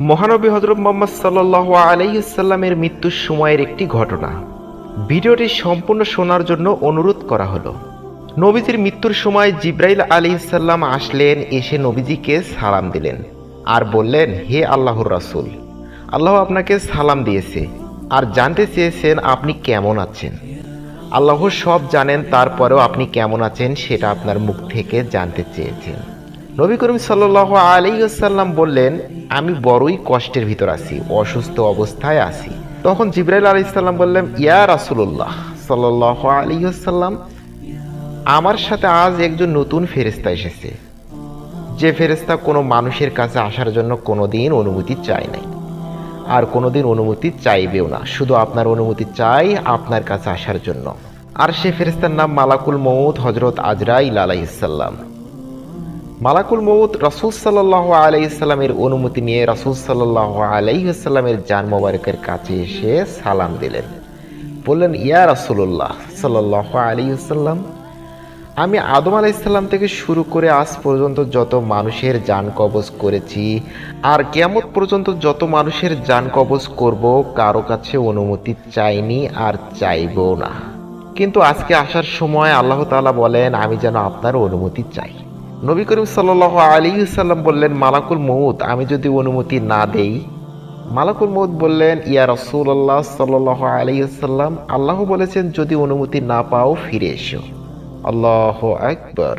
মহানবী হজরত মোহাম্মদ সাল্লাহ আলাইসাল্লামের মৃত্যুর সময়ের একটি ঘটনা। ভিডিওটি সম্পূর্ণ শোনার জন্য অনুরোধ করা হলো। নবীজির মৃত্যুর সময় জিব্রাইল আলী সাল্লাম আসলেন, এসে নবীজিকে সালাম দিলেন আর বললেন, হে আল্লাহর রাসূল, আল্লাহ আপনাকে সালাম দিয়েছে আর জানতে চেয়েছেন আপনি কেমন আছেন। আল্লাহ সব জানেন, তারপরেও আপনি কেমন আছেন সেটা আপনার মুখ থেকে জানতে চেয়েছেন। নবী করিম সাল্লাহ আলাইসাল্লাম বললেন, আমি বড়ই কষ্টের ভিতর আছি, অসুস্থ অবস্থায় আছি। তখন জিব্রাইল আলাইসাল্লাম বললেন, ইয়া রাসুল্লাহ সাল্লাহ আলাইসাল্লাম আমার সাথে আজ একজন নতুন ফেরেস্তা এসেছে। যে ফেরেস্তা কোনো মানুষের কাছে আসার জন্য কোনোদিন অনুমতি চায় নাই। আর কোনোদিন অনুমতি চাইবেও না, শুধু আপনার অনুমতি চাই আপনার কাছে আসার জন্য। আর সে ফেরেস্তার নাম মালাকুল মৌদ হজরত আজরাইল আলাইসাল্লাম মালাকুল মৌত রসুল সাল্লাহ আলাইসাল্লামের অনুমতি নিয়ে রসুল সাল্লাহ আলাইসাল্লামের জান মোবারকের কাছে এসে সালাম দিলেন। বললেন, ইয়া রসুল্লাহ সাল্লাহ আলাইসাল্লাম আমি আদম আলাইসাল্লাম থেকে শুরু করে আজ পর্যন্ত যত মানুষের যান কবজ করেছি, আর কেমন পর্যন্ত যত মানুষের যান কবজ করব, কারও কাছে অনুমতি চাইনি আর চাইবও না। কিন্তু আজকে আসার সময় আল্লাহ তাআলা বলেন, আমি যেন আপনার অনুমতি চাই। নবী করিম সাল্লাহ আলী সাল্লাম বললেন, মালাকুল মৌত আমি যদি অনুমতি না দেই? মালাকুল মৌত বললেন, ইয়া রসুল্লাহ সাল্লাহ আলী সাল্লাম, আল্লাহ বলেছেন, যদি অনুমতি না পাও, ফিরে এসো। আল্লাহ আকবর।